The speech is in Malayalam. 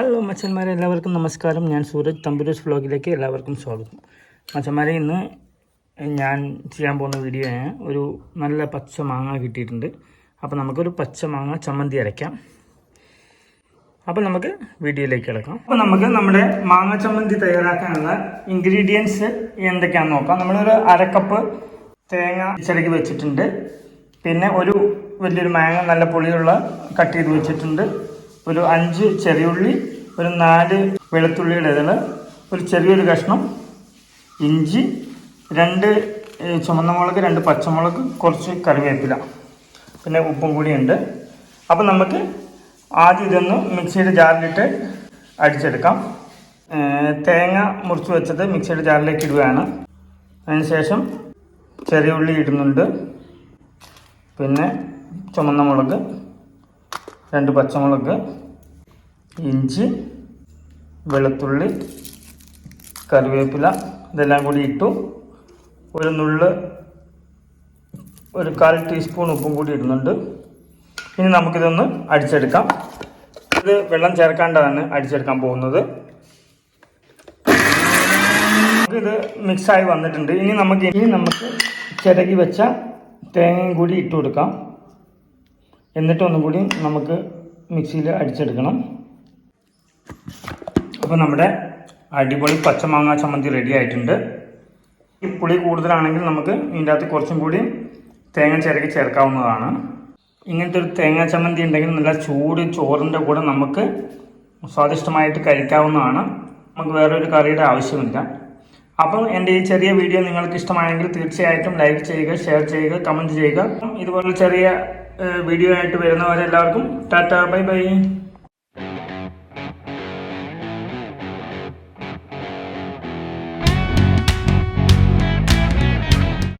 മച്ചന്മാരെ എല്ലാവർക്കും നമസ്കാരം. ഞാൻ സൂരജ് തമ്പുരൂസ് വ്ളോഗിലേക്ക് എല്ലാവർക്കും സ്വാഗതം. മച്ചന്മാരെ ഇന്ന് ഞാൻ ചെയ്യാൻ പോകുന്ന വീഡിയോ ഒരു നല്ല പച്ച മാങ്ങ കിട്ടിയിട്ടുണ്ട്. അപ്പോൾ നമുക്കൊരു പച്ച മാങ്ങ ചമ്മന്തി അരയ്ക്കാം. അപ്പോൾ നമുക്ക് വീഡിയോയിലേക്ക് കിടക്കാം. അപ്പോൾ നമുക്ക് നമ്മുടെ മാങ്ങ ചമ്മന്തി തയ്യാറാക്കാനുള്ള ഇൻഗ്രീഡിയൻസ് എന്തൊക്കെയാണെന്ന് നോക്കാം. നമ്മളൊരു അരക്കപ്പ് തേങ്ങ ചിരകി വെച്ചിട്ടുണ്ട്. പിന്നെ ഒരു വലിയൊരു മാങ്ങ നല്ല പുളിയുള്ള കട്ട് ചെയ്ത് വെച്ചിട്ടുണ്ട്. ഒരു അഞ്ച് ചെറിയുള്ളി ഒരു നാല് വെളുത്തുള്ളിയുടെ ഇതൾ ഒരു ചെറിയൊരു കഷ്ണം ഇഞ്ചി രണ്ട് ചുമന്ന മുളക് രണ്ട് പച്ചമുളക് കുറച്ച് കറിവേപ്പില പിന്നെ ഉപ്പും കൂടിയുണ്ട് അപ്പം നമുക്ക് ആദ്യം ഇതൊന്ന് മിക്സിയുടെ ജാറിലിട്ട് അടിച്ചെടുക്കാം. തേങ്ങ മുറിച്ച് വെച്ചത് മിക്സിയുടെ ജാറിലേക്ക് ഇടുകയാണ്. അതിനുശേഷം ചെറിയ ഉള്ളി ഇടുന്നുണ്ട്. പിന്നെ ചുമന്ന മുളക് രണ്ട് പച്ചമുളക് ഇഞ്ചി വെളുത്തുള്ളി കറിവേപ്പില ഇതെല്ലാം കൂടി ഇട്ടു. ഒരു നുള്ള് ഒരു കാൽ ടീസ്പൂൺ ഉപ്പും കൂടി ഇടുന്നുണ്ട്. ഇനി നമുക്കിതൊന്ന് അടിച്ചെടുക്കാം. ഇത് വെള്ളം ചേർക്കാണ്ടാണ് അടിച്ചെടുക്കാൻ പോകുന്നത്. ഇത് മിക്സായി വന്നിട്ടുണ്ട്. ഇനി നമുക്ക് ഇനി നമുക്ക് ചിരകി വെച്ച തേങ്ങയും കൂടി ഇട്ട് കൊടുക്കാം. എന്നിട്ട് ഒന്നും കൂടി നമുക്ക് മിക്സിയിൽ അടിച്ചെടുക്കണം. അപ്പോൾ നമ്മുടെ അടിപൊളി പച്ചമാങ്ങ ചമ്മന്തി റെഡി ആയിട്ടുണ്ട്. ഈ പുളി കൂടുതലാണെങ്കിൽ നമുക്ക് ഇതിന്റെ അകത്ത് കുറച്ചും കൂടി തേങ്ങ ചിരകി ചേർക്കാവുന്നതാണ്. ഇങ്ങനത്തെ ഒരു തേങ്ങ ചമ്മന്തി ഉണ്ടെങ്കിൽ നല്ല ചൂട് ചോറിന്റെ കൂടെ നമുക്ക് സ്വാദിഷ്ടമായിട്ട് കഴിക്കാവുന്നതാണ്. നമുക്ക് വേറൊരു കറിയുടെ ആവശ്യമില്ല. അപ്പം എന്റെ ഈ ചെറിയ വീഡിയോ നിങ്ങൾക്ക് ഇഷ്ടമായെങ്കിൽ തീർച്ചയായിട്ടും ലൈക്ക് ചെയ്യുക ഷെയർ ചെയ്യുക കമന്റ് ചെയ്യുക. ഇതുപോലെ ചെറിയ വീഡിയോ ആയിട്ട് വരുന്നവരെല്ലാവർക്കും ടാറ്റ ബൈ ബൈ.